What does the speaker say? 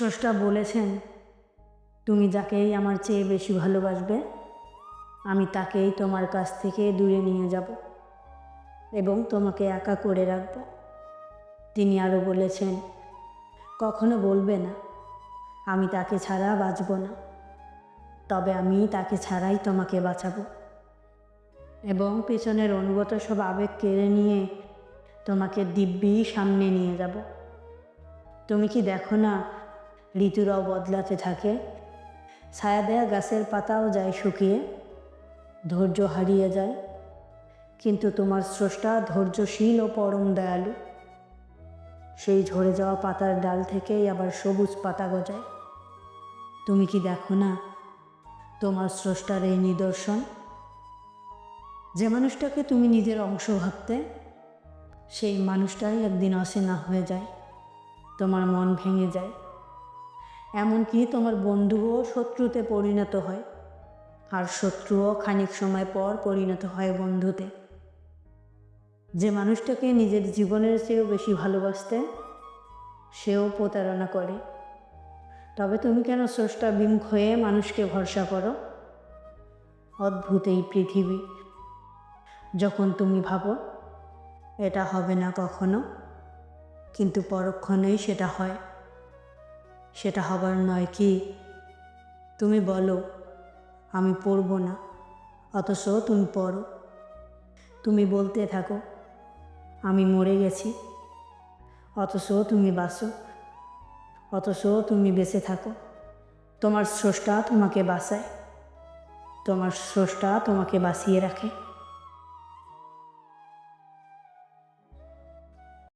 স্রষ্টা বলেছেন, তুমি যাকেই আমার চেয়ে বেশি ভালোবাসবে, আমি তাকেই তোমার কাছ থেকে দূরে নিয়ে যাব এবং তোমাকে একা করে রাখব। তিনি আরও বলেছেন, কখনো বলবে না, আমি তাকে ছাড়া বাঁচব না, তবে আমি তাকে ছাড়াই তোমাকে বাঁচাবো। এবং পেছনের অনুগত সব আবেগ কেড়ে নিয়ে তোমাকে দিব্যি সামনে নিয়ে যাব। তুমি কি দেখো না ঋতুরাও বদলাতে থাকে। ছায়া দেয়া গাছের পাতাও যায় শুকিয়ে, ধৈর্য হারিয়ে যায়। কিন্তু তোমার স্রষ্টা ধৈর্যশীল ও পরম দয়ালু। সেই ঝরে যাওয়া পাতার ডাল থেকেই আবার সবুজ পাতা গজায়। তুমি কি দেখো না তোমার স্রষ্টার এই নিদর্শন? যে মানুষটাকে তুমি নিজের অংশ ভাবতে, সেই মানুষটাই একদিন অচেনা হয়ে যায়। তোমার মন ভেঙে যায়। এমনকি তোমার বন্ধুও শত্রুতে পরিণত হয়। আর শত্রুও খানিক সময় পর পরিণত হয় বন্ধুতে। যে মানুষটাকে নিজের জীবনের চেয়েও বেশি ভালোবাসতে, সেও প্রতারণা করে। তবে তুমি কেন স্রষ্টা বিমুখ হয়ে মানুষকে ভরসা করো? অদ্ভুত এই পৃথিবী। যখন তুমি ভাবো, এটা হবে না কখনো, কিন্তু পরক্ষণেই সেটা হয়। সেটা হবার নয় কি? তুমি বলো, আমি পড়ব না, অথচ তুমি পড়ো। তুমি বলতে থাকো, আমি মরে গেছি, অথচ তুমি বাঁচো, অথচ তুমি বেঁচে থাকো। তোমার স্রষ্টা তোমাকে বাঁচায়, তোমার স্রষ্টা তোমাকে বাঁচিয়ে রাখে।